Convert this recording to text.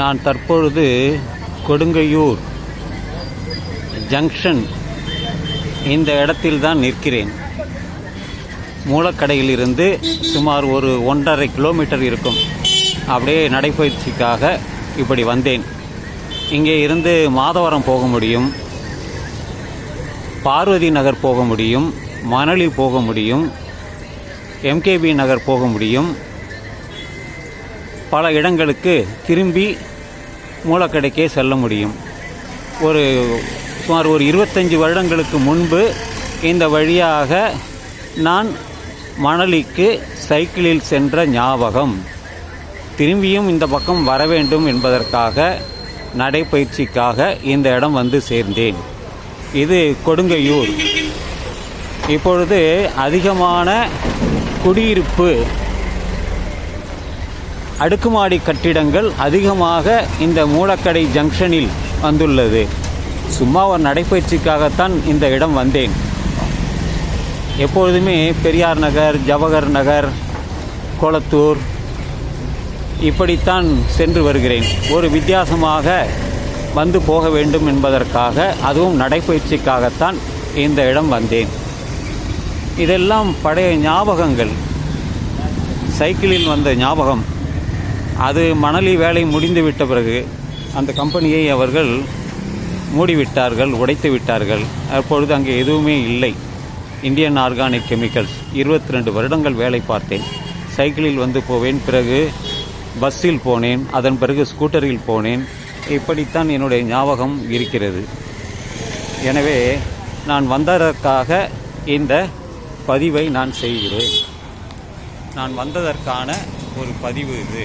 நான் தற்பொழுது கொடுங்கையூர் ஜங்ஷன் இந்த இடத்தில்தான் நிற்கிறேன். மூலக்கடையிலிருந்து சுமார் ஒரு ஒன்றரை கிலோமீட்டர் இருக்கும். அப்படியே நடைப்பயிற்சிக்காக இப்படி வந்தேன். இங்கே இருந்து மாதவரம் போக முடியும். பார்வதி நகர் போக முடியும். மணலி போக முடியும். எம்கேபி நகர் போக முடியும். பல இடங்களுக்கு திரும்பி மூலக்கடைக்கே செல்ல முடியும். ஒரு சுமார் ஒரு இருபத்தஞ்சி வருடங்களுக்கு முன்பு இந்த வழியாக நான் மணலிக்கு சைக்கிளில் சென்ற ஞாபகம். திரும்பியும் இந்த பக்கம் வர வேண்டும் என்பதற்காக நடைப்பயிற்சிக்காக இந்த இடம் வந்து சேர்ந்தேன். இது கொடுங்கையூர். இப்பொழுது அதிகமான குடியிருப்பு அடுக்குமாடி கட்டிடங்கள் அதிகமாக இந்த மூலக்கடை ஜங்ஷனில் வந்துள்ளது. சும்மா ஒரு நடைப்பயிற்சிக்காகத்தான் இந்த இடம் வந்தேன். எப்பொழுதுமே பெரியார் நகர் ஜவஹர் நகர் கோலத்தூர் இப்படித்தான் சென்று வருகிறேன். ஒரு வித்தியாசமாக வந்து போக வேண்டும் என்பதற்காக அதுவும் நடைப்பயிற்சிக்காகத்தான் இந்த இடம் வந்தேன். இதெல்லாம் பழைய ஞாபகங்கள். சைக்கிளில் வந்த ஞாபகம். அது மணலி வேலை முடிந்து விட்ட பிறகு அந்த கம்பெனியை அவர்கள் மூடிவிட்டார்கள் உடைத்து விட்டார்கள். அப்பொழுது அங்கே எதுவுமே இல்லை. Indian organic chemicals. இருபத்தி ரெண்டு வருடங்கள் வேலை பார்த்தேன். சைக்கிளில் வந்து போவேன். பிறகு பஸ்ஸில் போனேன். அதன் பிறகு ஸ்கூட்டரில் போனேன். இப்படித்தான் என்னுடைய ஞாபகம் இருக்கிறது. எனவே நான் வந்ததற்காக இந்த பதிவை நான் செய்கிறேன். நான் வந்ததற்கான ஒரு பதிவு இது.